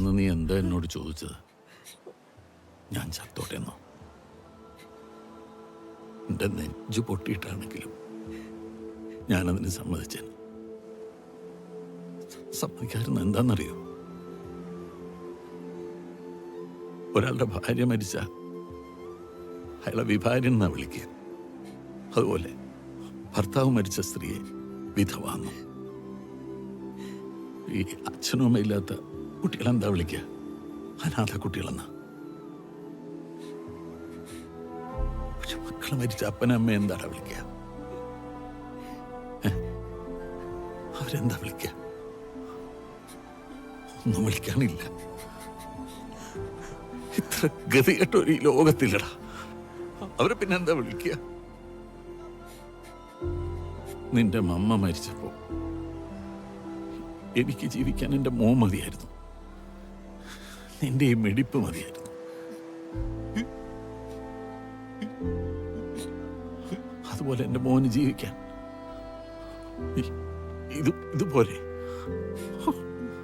അന്ന് നീ എന്താ എന്നോട് ചോദിച്ചത്? ഞാൻ ചത്തോട്ടെന്നോ എന്റെ നെഞ്ചു പൊട്ടിയിട്ടാണെങ്കിലും ഞാനതിന് സമ്മതിച്ചേ സമ്മതിക്കാറുന്ന എന്താണെന്നറിയോ? ഒരാളുടെ ഭാര്യ മരിച്ച അയാളെ വിഭാര്യൻ എന്നാ വിളിക്കുക അതുപോലെ ഭർത്താവ് മരിച്ച സ്ത്രീയെ വിധവാന്നു? ഈ അച്ഛനും അമ്മയില്ലാത്ത കുട്ടികളെന്താ വിളിക്കുക അനാഥ കുട്ടികളെന്നാ? മക്കൾ മരിച്ച അപ്പനമ്മ എന്താടാ വിളിക്കുക? അവരെന്താ വിളിക്കുക ഒന്നും വിളിക്കാനില്ല. ഇത്ര ഗതികെട്ടൊരു ഈ ലോകത്തില്ലടാ. അവരെ പിന്നെ എന്താ വിളിക്കുക നിന്റെ മമ്മ മരിച്ചപ്പോ എനിക്ക് ജീവിക്കാൻ എന്റെ മോൻ മതിയായിരുന്നു. നിന്റെ ഈ മെടിപ്പ് മതിയായിരുന്നു. അതുപോലെ എന്റെ മോന് ജീവിക്കാൻ. ഇത് ഇതുപോലെ.